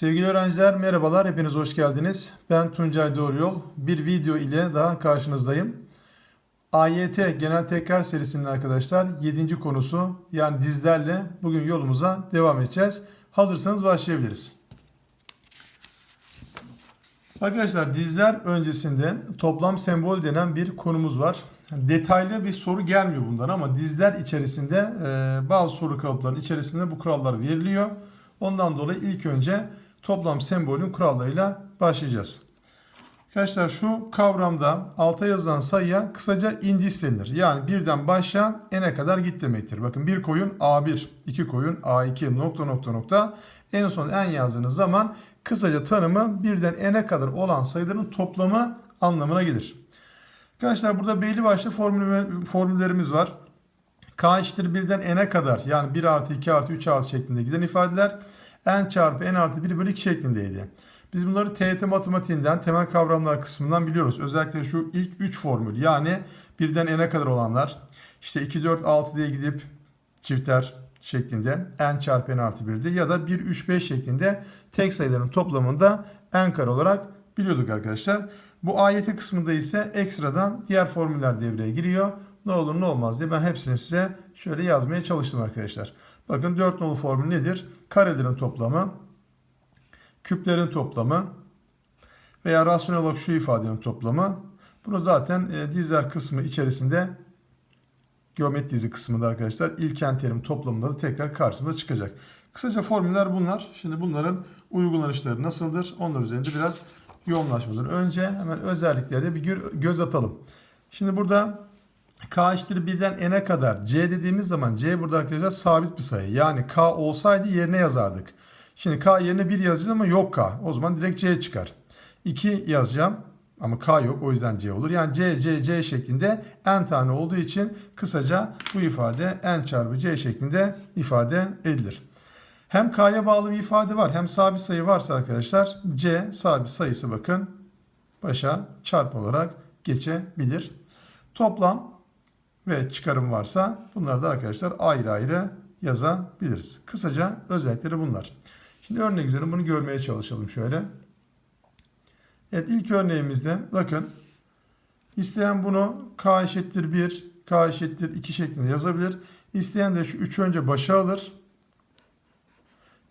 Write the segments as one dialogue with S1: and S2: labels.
S1: Sevgili öğrenciler merhabalar, hepiniz hoş geldiniz. Ben Tuncay Doğruyol. Bir video ile daha karşınızdayım. AYT genel tekrar serisinin arkadaşlar 7. konusu yani dizlerle bugün yolumuza devam edeceğiz. Hazırsanız başlayabiliriz. Arkadaşlar dizler öncesinde toplam sembol denen bir konumuz var. Detaylı bir soru gelmiyor bundan ama dizler içerisinde e, bazı soru kalıplarının içerisinde bu kurallar veriliyor. Ondan dolayı ilk önce toplam sembolün kurallarıyla başlayacağız. Arkadaşlar şu kavramda alta yazılan sayıya kısaca indis denir. Yani birden başla n'e kadar git demektir. Bakın bir koyun A1, iki koyun A2 nokta nokta nokta. En son n yazdığınız zaman kısaca tanımı birden n'e kadar olan sayıların toplamı anlamına gelir. Arkadaşlar burada belli başlı formül, formüllerimiz var. K eşittir birden n'e kadar yani 1 artı 2 artı 3 artı şeklinde giden ifadeler n çarpı n artı 1 bölü 2 şeklindeydi. Biz bunları TYT matematiğinden temel kavramlar kısmından biliyoruz. Özellikle şu ilk 3 formül yani birden n'e kadar olanlar işte 2, 4, 6 diye gidip çiftler şeklinde n çarpı n artı 1'di ya da 1, 3, 5 şeklinde tek sayıların toplamında n kare olarak biliyorduk arkadaşlar. Bu AYT kısmında ise ekstradan diğer formüller devreye giriyor. Ne olur ne olmaz diye ben hepsini size şöyle yazmaya çalıştım arkadaşlar. Bakın 4 nolu formül nedir? Karelerin toplamı, küplerin toplamı veya rasyonel olarak şu ifadenin toplamı. Bunu zaten e, dizler kısmı içerisinde geometri dizi kısmında arkadaşlar ilken terim toplamında da tekrar karşımıza çıkacak. Kısaca formüller bunlar. Şimdi bunların uygulanışları nasıldır? Onlar üzerinde biraz yoğunlaşmadır. Önce hemen özelliklerde bir göz atalım. Şimdi burada k eşittir birden n'e kadar c dediğimiz zaman c burada arkadaşlar sabit bir sayı. Yani k olsaydı yerine yazardık. Şimdi k yerine 1 yazacağız ama yok k. O zaman direkt c çıkar. 2 yazacağım ama k yok o yüzden c olur. Yani c c c şeklinde n tane olduğu için kısaca bu ifade n çarpı c şeklinde ifade edilir. Hem k'ya bağlı bir ifade var hem sabit sayı varsa arkadaşlar c sabit sayısı bakın başa çarpı olarak geçebilir. Toplam ve çıkarım varsa bunları da arkadaşlar ayrı ayrı yazabiliriz. Kısaca özellikleri bunlar. Şimdi örnek üzerine bunu görmeye çalışalım şöyle. Evet ilk örneğimizde bakın isteyen bunu k eşittir 1, k eşittir 2 şeklinde yazabilir. İsteyen de şu 3 önce başa alır.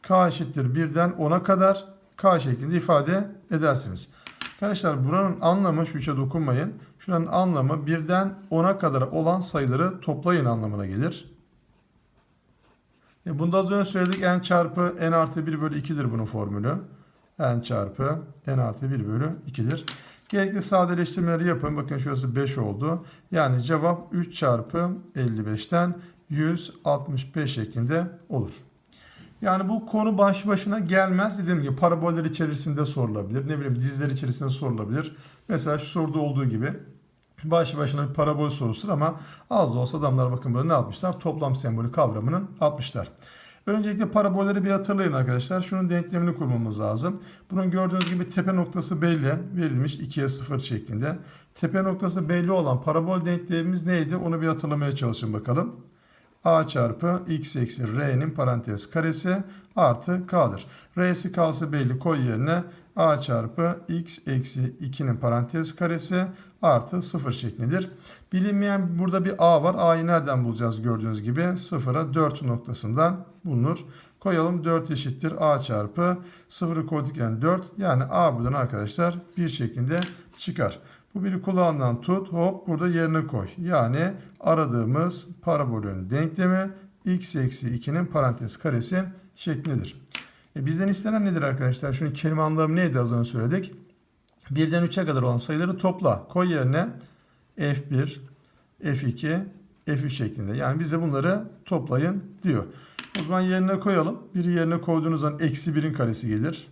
S1: k eşittir 1'den 10'a kadar k şeklinde ifade edersiniz. Arkadaşlar buranın anlamı şu içe dokunmayın. Şuranın anlamı birden 10'a kadar olan sayıları toplayın anlamına gelir. E bunda az önce söyledik n çarpı n artı 1 bölü 2'dir bunun formülü. n çarpı n artı 1 bölü 2'dir. Gerekli sadeleştirmeleri yapın. Bakın şurası 5 oldu. Yani cevap 3 çarpı 55'ten 165 şeklinde olur. Yani bu konu baş başına gelmez. Dediğim gibi paraboller içerisinde sorulabilir. Ne bileyim dizler içerisinde sorulabilir. Mesela şu soruda olduğu gibi baş başına bir parabol sorusudur ama az da olsa adamlar bakın böyle ne yapmışlar? Toplam sembolü kavramını atmışlar. Öncelikle parabolleri bir hatırlayın arkadaşlar. Şunun denklemini kurmamız lazım. Bunun gördüğünüz gibi tepe noktası belli. Verilmiş 2'ye 0 şeklinde. Tepe noktası belli olan parabol denklemimiz neydi? Onu bir hatırlamaya çalışın bakalım a çarpı x eksi r'nin parantez karesi artı k'dır. R'si k'sı belli koy yerine a çarpı x eksi 2'nin parantez karesi artı 0 şeklindedir. Bilinmeyen burada bir a var. A'yı nereden bulacağız gördüğünüz gibi 0'a 4 noktasından bulunur. Koyalım 4 eşittir a çarpı 0'ı koyduk yani 4. Yani a buradan arkadaşlar bir şeklinde çıkar. Bu biri kulağından tut hop burada yerine koy. Yani aradığımız parabolün denklemi x eksi 2'nin parantez karesi şeklindedir. E bizden istenen nedir arkadaşlar? Şunun kelime anlamı neydi az önce söyledik. Birden 3'e kadar olan sayıları topla. Koy yerine f1, f2, f3 şeklinde. Yani bize bunları toplayın diyor. O zaman yerine koyalım. Biri yerine koyduğunuz zaman eksi 1'in karesi gelir.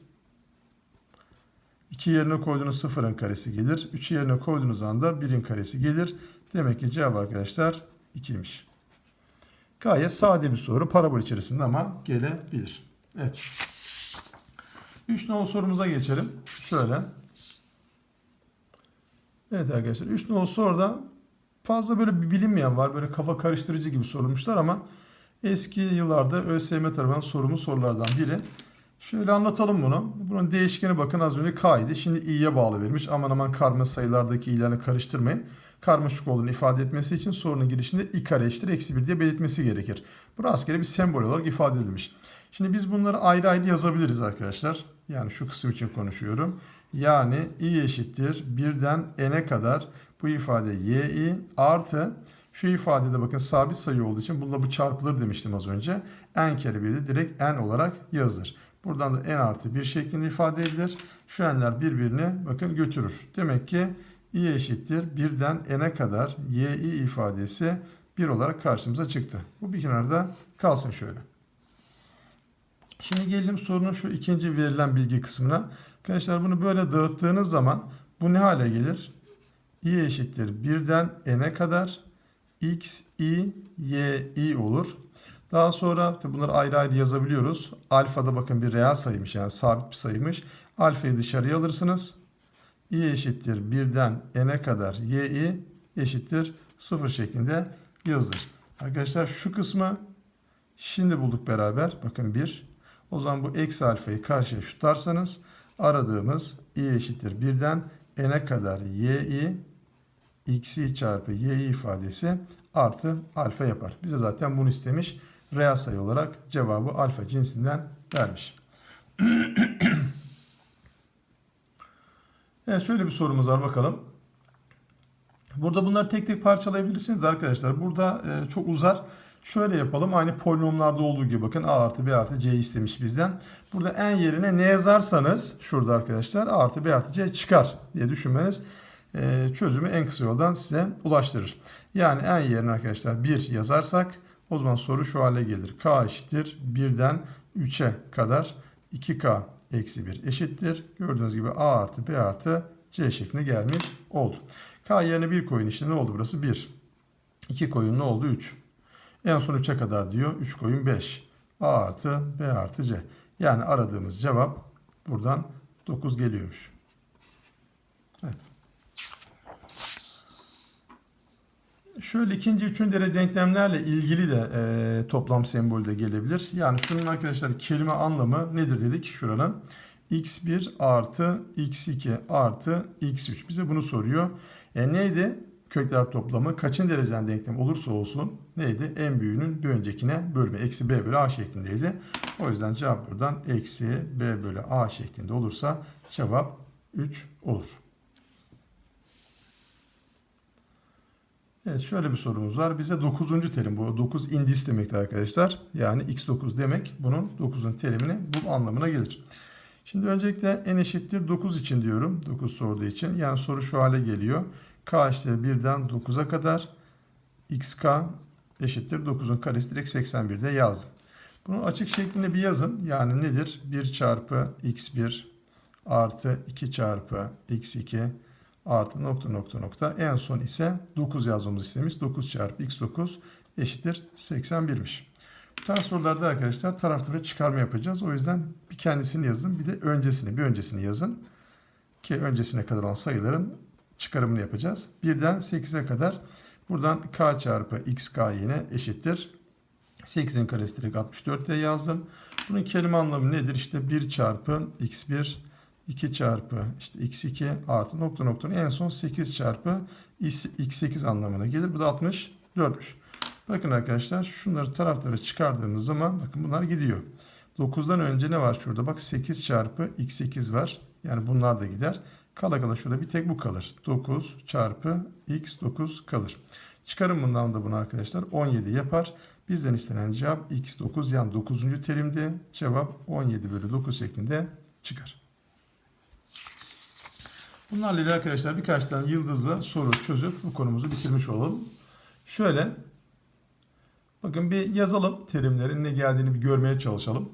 S1: 2 yerine koyduğunuz sıfırın karesi gelir. 3 yerine koyduğunuz anda 1'in karesi gelir. Demek ki cevap arkadaşlar 2'ymiş. Gayet sade bir soru. Parabol içerisinde ama gelebilir. Evet. 3 nolu sorumuza geçelim. Şöyle. Evet arkadaşlar 3 nolu soruda fazla böyle bir bilinmeyen var. Böyle kafa karıştırıcı gibi sorulmuşlar ama eski yıllarda ÖSYM tarafından sorumlu sorulardan biri. Şöyle anlatalım bunu. Bunun değişkeni bakın az önce k idi. Şimdi i'ye bağlı verilmiş. Aman aman karma sayılardaki i'lerle karıştırmayın. Karmaşık olduğunu ifade etmesi için sorunun girişinde i kare eşittir eksi 1 diye belirtmesi gerekir. Bu rastgele bir sembol olarak ifade edilmiş. Şimdi biz bunları ayrı ayrı yazabiliriz arkadaşlar. Yani şu kısım için konuşuyorum. Yani i eşittir 1'den n'e kadar bu ifade yi artı şu ifadede bakın sabit sayı olduğu için bununla bu çarpılır demiştim az önce. n kere 1 de direkt n olarak yazılır. Buradan da n artı 1 şeklinde ifade edilir. Şu n'ler birbirini bakın götürür. Demek ki i eşittir 1'den n'e kadar yi ifadesi 1 olarak karşımıza çıktı. Bu bir kenarda kalsın şöyle. Şimdi gelelim sorunun şu ikinci verilen bilgi kısmına. Arkadaşlar bunu böyle dağıttığınız zaman bu ne hale gelir? i eşittir 1'den n'e kadar x, i, y, i olur. Daha sonra bunları ayrı ayrı yazabiliyoruz. Alfada bakın bir reel sayıymış yani sabit bir sayıymış. Alfayı dışarıya alırsınız. i eşittir 1'den n'e kadar y, i eşittir 0 şeklinde yazılır. Arkadaşlar şu kısmı şimdi bulduk beraber. Bakın 1. O zaman bu eksi alfayı karşıya şutlarsanız aradığımız i eşittir 1'den n'e kadar y, i x'i çarpı y ifadesi artı alfa yapar. Bize zaten bunu istemiş. Reel sayı olarak cevabı alfa cinsinden vermiş. evet şöyle bir sorumuz var bakalım. Burada bunları tek tek parçalayabilirsiniz arkadaşlar. Burada e, çok uzar. Şöyle yapalım. Aynı polinomlarda olduğu gibi bakın a artı b artı c istemiş bizden. Burada n yerine ne yazarsanız şurada arkadaşlar a artı b artı c çıkar diye düşünmeniz e, çözümü en kısa yoldan size ulaştırır. Yani n yerine arkadaşlar 1 yazarsak o zaman soru şu hale gelir. k eşittir 1'den 3'e kadar 2k eksi 1 eşittir. Gördüğünüz gibi a artı b artı c şeklinde gelmiş oldu. k yerine 1 koyun işte ne oldu burası? 1. 2 koyun ne oldu? 3. En son 3'e kadar diyor. 3 koyun 5. A artı B artı C. Yani aradığımız cevap buradan 9 geliyormuş. Evet. Şöyle ikinci, üçüncü derece denklemlerle ilgili de e, toplam sembolü de gelebilir. Yani şunun arkadaşlar kelime anlamı nedir dedik şuranın. x1 artı x2 artı x3 bize bunu soruyor. E, neydi? kökler toplamı kaçın dereceden denklem olursa olsun neydi? En büyüğünün bir öncekine bölme. Eksi b bölü a şeklindeydi. O yüzden cevap buradan eksi b bölü a şeklinde olursa cevap 3 olur. Evet şöyle bir sorumuz var. Bize 9. terim bu 9 indis demekti arkadaşlar. Yani x9 demek bunun 9'un terimini bu anlamına gelir. Şimdi öncelikle n eşittir 9 için diyorum. 9 sorduğu için. Yani soru şu hale geliyor k eşittir 1'den 9'a kadar xk eşittir 9'un karesi direkt 81'de yazdım. Bunu açık şeklinde bir yazın. Yani nedir? 1 çarpı x1 artı 2 çarpı x2 artı nokta nokta nokta. En son ise 9 yazmamız istemiş. 9 çarpı x9 eşittir 81'miş. Bu tarz sorularda arkadaşlar tarafları çıkarma yapacağız. O yüzden bir kendisini yazın bir de öncesini bir öncesini yazın. Ki öncesine kadar olan sayıların çıkarımını yapacağız. 1'den 8'e kadar buradan k çarpı xk yine eşittir. 8'in karesi direkt 64 diye yazdım. Bunun kelime anlamı nedir? İşte 1 çarpı x1 2 çarpı işte x2 artı nokta noktanın en son 8 çarpı x8 anlamına gelir. Bu da 64'müş. Bakın arkadaşlar şunları tarafları çıkardığımız zaman bakın bunlar gidiyor. 9'dan önce ne var şurada? Bak 8 çarpı x8 var. Yani bunlar da gider. Kala kala şurada bir tek bu kalır. 9 çarpı x 9 kalır. Çıkarın bundan da bunu arkadaşlar 17 yapar. Bizden istenen cevap x9 yani 9. terimde cevap 17 bölü 9 şeklinde çıkar. Bunlarla ilgili arkadaşlar birkaç tane yıldızla soru çözüp bu konumuzu bitirmiş olalım. Şöyle bakın bir yazalım terimlerin ne geldiğini bir görmeye çalışalım.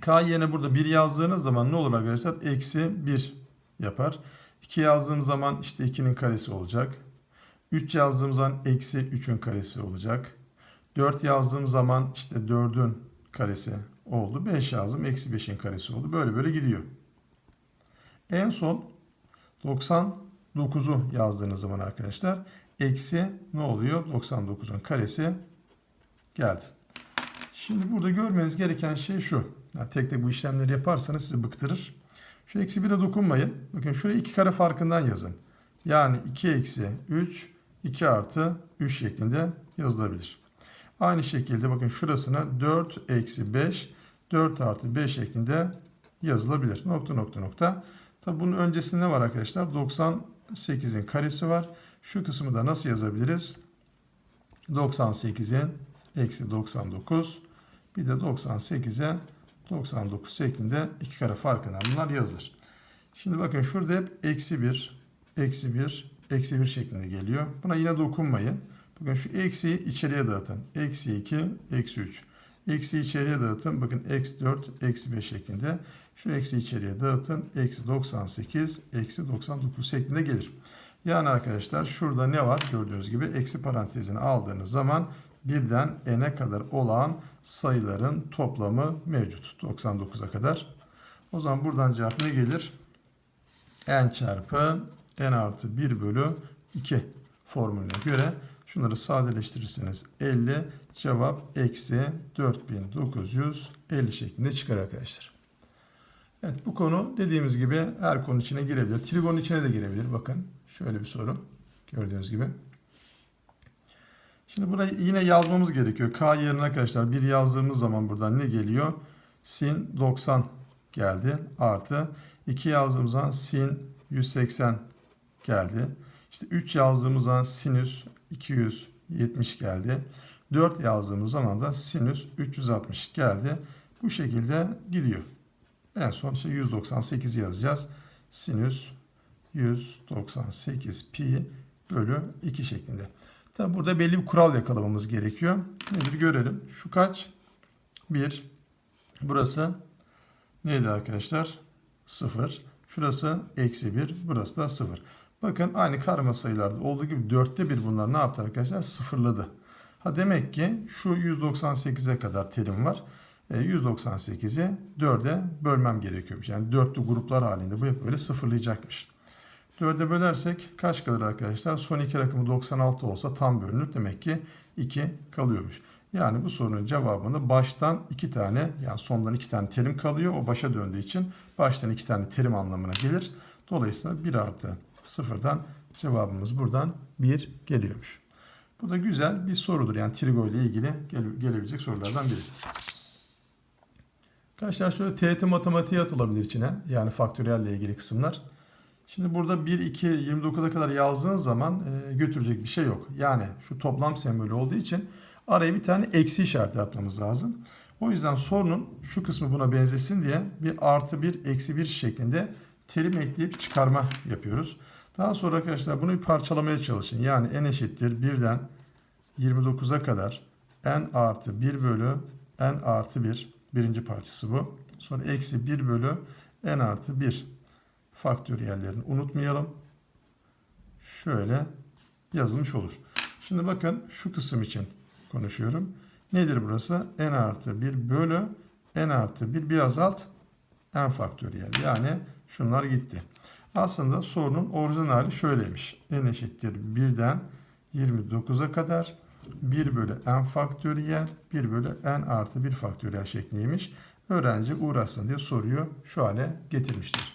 S1: K yerine burada 1 yazdığınız zaman ne olur arkadaşlar? Eksi 1 yapar. 2 yazdığım zaman işte 2'nin karesi olacak. 3 yazdığım zaman eksi 3'ün karesi olacak. 4 yazdığım zaman işte 4'ün karesi oldu. 5 yazdım. Eksi 5'in karesi oldu. Böyle böyle gidiyor. En son 99'u yazdığınız zaman arkadaşlar eksi ne oluyor? 99'un karesi geldi. Şimdi burada görmeniz gereken şey şu. Yani tek tek bu işlemleri yaparsanız sizi bıktırır. Şu eksi 1'e dokunmayın. Bakın şuraya 2 kare farkından yazın. Yani 2 eksi 3, 2 artı 3 şeklinde yazılabilir. Aynı şekilde bakın şurasına 4 eksi 5, 4 artı 5 şeklinde yazılabilir. Nokta nokta nokta. Tabi bunun öncesinde var arkadaşlar? 98'in karesi var. Şu kısmı da nasıl yazabiliriz? 98'in eksi 99 bir de 98'e 99 şeklinde iki kare farkından bunlar yazılır. Şimdi bakın şurada hep eksi 1, eksi 1, eksi 1 şeklinde geliyor. Buna yine dokunmayın. Bakın şu eksiyi içeriye dağıtın. Eksi 2, eksi 3. Eksi içeriye dağıtın. Bakın eksi 4, eksi 5 şeklinde. Şu eksi içeriye dağıtın. Eksi 98, eksi 99 şeklinde gelir. Yani arkadaşlar şurada ne var? Gördüğünüz gibi eksi parantezini aldığınız zaman birden n'e kadar olan sayıların toplamı mevcut. 99'a kadar. O zaman buradan cevap ne gelir? n çarpı n artı 1 bölü 2 formülüne göre şunları sadeleştirirseniz 50 cevap eksi 4950 şeklinde çıkar arkadaşlar. Evet bu konu dediğimiz gibi her konu içine girebilir. Trigonun içine de girebilir. Bakın şöyle bir soru. Gördüğünüz gibi. Şimdi burayı yine yazmamız gerekiyor. K yerine arkadaşlar bir yazdığımız zaman buradan ne geliyor? Sin 90 geldi. Artı 2 yazdığımız zaman sin 180 geldi. İşte 3 yazdığımız zaman sinüs 270 geldi. 4 yazdığımız zaman da sinüs 360 geldi. Bu şekilde gidiyor. En son işte 198 yazacağız. Sinüs 198 pi bölü 2 şeklinde. Tabi burada belli bir kural yakalamamız gerekiyor. Nedir görelim. Şu kaç? 1. Burası neydi arkadaşlar? 0. Şurası eksi 1. Burası da 0. Bakın aynı karma sayılarda olduğu gibi dörtte bir bunlar ne yaptı arkadaşlar? Sıfırladı. Ha demek ki şu 198'e kadar terim var. E, 198'i 4'e bölmem gerekiyormuş. Yani dörtlü gruplar halinde bu böyle sıfırlayacakmış. 4'e bölersek kaç kalır arkadaşlar? Son iki rakamı 96 olsa tam bölünür. Demek ki 2 kalıyormuş. Yani bu sorunun cevabında baştan iki tane yani sondan iki tane terim kalıyor. O başa döndüğü için baştan iki tane terim anlamına gelir. Dolayısıyla 1 artı sıfırdan cevabımız buradan 1 geliyormuş. Bu da güzel bir sorudur. Yani trigo ile ilgili gele- gelebilecek sorulardan biri. Arkadaşlar şöyle TET matematiğe atılabilir içine. Yani faktöriyelle ilgili kısımlar. Şimdi burada 1, 2, 29'a kadar yazdığınız zaman e, götürecek bir şey yok. Yani şu toplam sembolü olduğu için araya bir tane eksi işareti atmamız lazım. O yüzden sorunun şu kısmı buna benzesin diye bir artı 1, eksi 1 şeklinde terim ekleyip çıkarma yapıyoruz. Daha sonra arkadaşlar bunu bir parçalamaya çalışın. Yani n eşittir 1'den 29'a kadar n artı 1 bölü n artı 1 birinci parçası bu. Sonra eksi 1 bölü n artı 1 faktöriyellerini unutmayalım. Şöyle yazılmış olur. Şimdi bakın şu kısım için konuşuyorum. Nedir burası? n artı 1 bölü n artı 1 bir azalt n faktöriyel. Yani şunlar gitti. Aslında sorunun orijinal hali şöyleymiş. n eşittir 1'den 29'a kadar 1 bölü n faktöriyel 1 bölü n artı 1 faktöriyel şekliymiş. Öğrenci uğraşsın diye soruyu şu hale getirmiştir.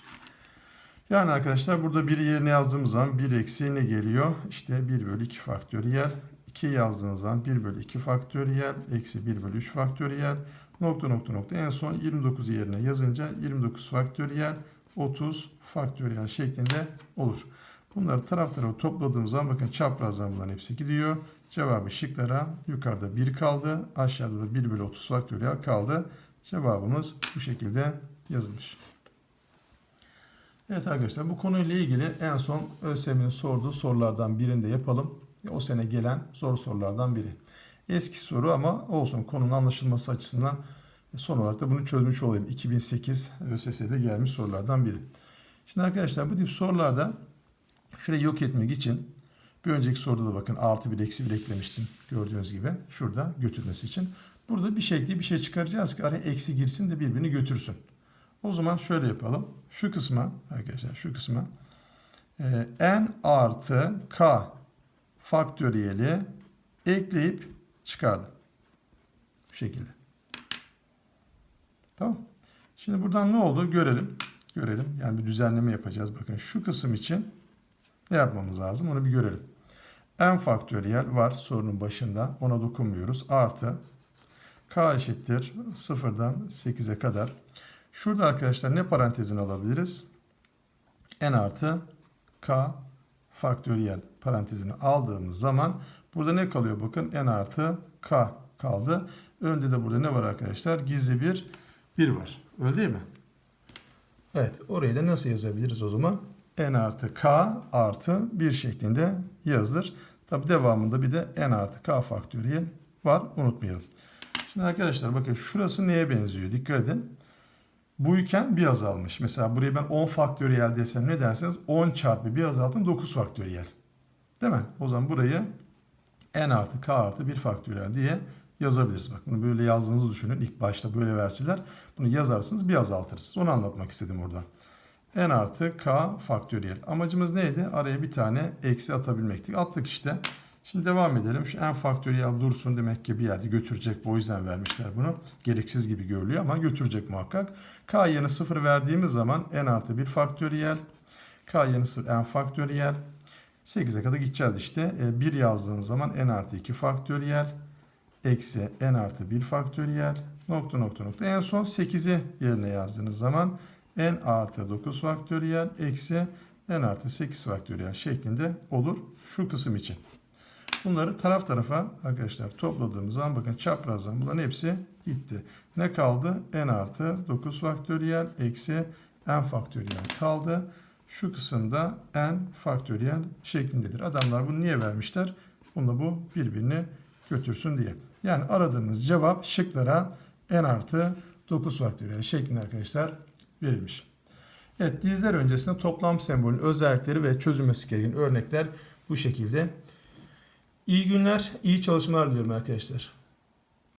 S1: Yani arkadaşlar burada 1 yerine yazdığımız zaman 1 eksi ne geliyor? İşte 1 bölü 2 faktöriyel. 2 yazdığınız zaman 1 bölü 2 faktöriyel. Eksi 1 bölü 3 faktöriyel. Nokta nokta nokta. En son 29 yerine yazınca 29 faktöriyel 30 faktöriyel şeklinde olur. Bunları taraf tarafa topladığımız zaman bakın çaprazdan bunların hepsi gidiyor. Cevabı şıklara yukarıda 1 kaldı. Aşağıda da 1 bölü 30 faktöriyel kaldı. Cevabımız bu şekilde yazılmış. Evet arkadaşlar bu konuyla ilgili en son ÖSYM'nin sorduğu sorulardan birini de yapalım. O sene gelen zor sorulardan biri. Eski soru ama olsun konunun anlaşılması açısından son olarak da bunu çözmüş olayım. 2008 ÖSS'de gelmiş sorulardan biri. Şimdi arkadaşlar bu tip sorularda şurayı yok etmek için bir önceki soruda da bakın artı bir eksi bir eklemiştim gördüğünüz gibi. Şurada götürmesi için. Burada bir şekli bir şey çıkaracağız ki araya eksi girsin de birbirini götürsün. O zaman şöyle yapalım. Şu kısma arkadaşlar şu kısma e, n artı k faktöriyeli ekleyip çıkardım. Bu şekilde. Tamam. Şimdi buradan ne oldu görelim. Görelim. Yani bir düzenleme yapacağız. Bakın şu kısım için ne yapmamız lazım onu bir görelim. n faktöriyel var sorunun başında. Ona dokunmuyoruz. Artı k eşittir 0'dan 8'e kadar. Şurada arkadaşlar ne parantezini alabiliriz? n artı k faktöriyel parantezini aldığımız zaman burada ne kalıyor? Bakın n artı k kaldı. Önde de burada ne var arkadaşlar? Gizli bir 1 var. Öyle değil mi? Evet. Orayı da nasıl yazabiliriz o zaman? n artı k artı 1 şeklinde yazılır. Tabi devamında bir de n artı k faktöriyel var. Unutmayalım. Şimdi arkadaşlar bakın şurası neye benziyor? Dikkat edin. Bu iken bir azalmış. Mesela buraya ben 10 faktöriyel desem ne dersiniz? 10 çarpı bir azaltın 9 faktöriyel. Değil mi? O zaman burayı n artı k artı 1 faktöriyel diye yazabiliriz. Bak bunu böyle yazdığınızı düşünün. İlk başta böyle verseler bunu yazarsınız bir azaltırsınız. Onu anlatmak istedim orada. n artı k faktöriyel. Amacımız neydi? Araya bir tane eksi atabilmekti. Attık işte. Şimdi devam edelim. Şu n faktöriyel dursun demek ki bir yerde götürecek. Bu yüzden vermişler bunu. Gereksiz gibi görülüyor ama götürecek muhakkak. K yerine 0 verdiğimiz zaman n artı 1 faktöriyel. K yerine 0 n faktöriyel. 8'e kadar gideceğiz işte. 1 yazdığınız zaman n artı 2 faktöriyel. Eksi n artı 1 faktöriyel. Nokta nokta nokta. En son 8'i yerine yazdığınız zaman n artı 9 faktöriyel. Eksi n artı 8 faktöriyel şeklinde olur şu kısım için. Bunları taraf tarafa arkadaşlar topladığımız zaman bakın çaprazdan bunların hepsi gitti. Ne kaldı? n artı 9 faktöriyel eksi n faktöriyel kaldı. Şu kısımda n faktöriyel şeklindedir. Adamlar bunu niye vermişler? Bunda bu birbirini götürsün diye. Yani aradığımız cevap şıklara n artı 9 faktöriyel şeklinde arkadaşlar verilmiş. Evet dizler öncesinde toplam sembolün özellikleri ve çözülmesi gereken örnekler bu şekilde. İyi günler, iyi çalışmalar diliyorum arkadaşlar.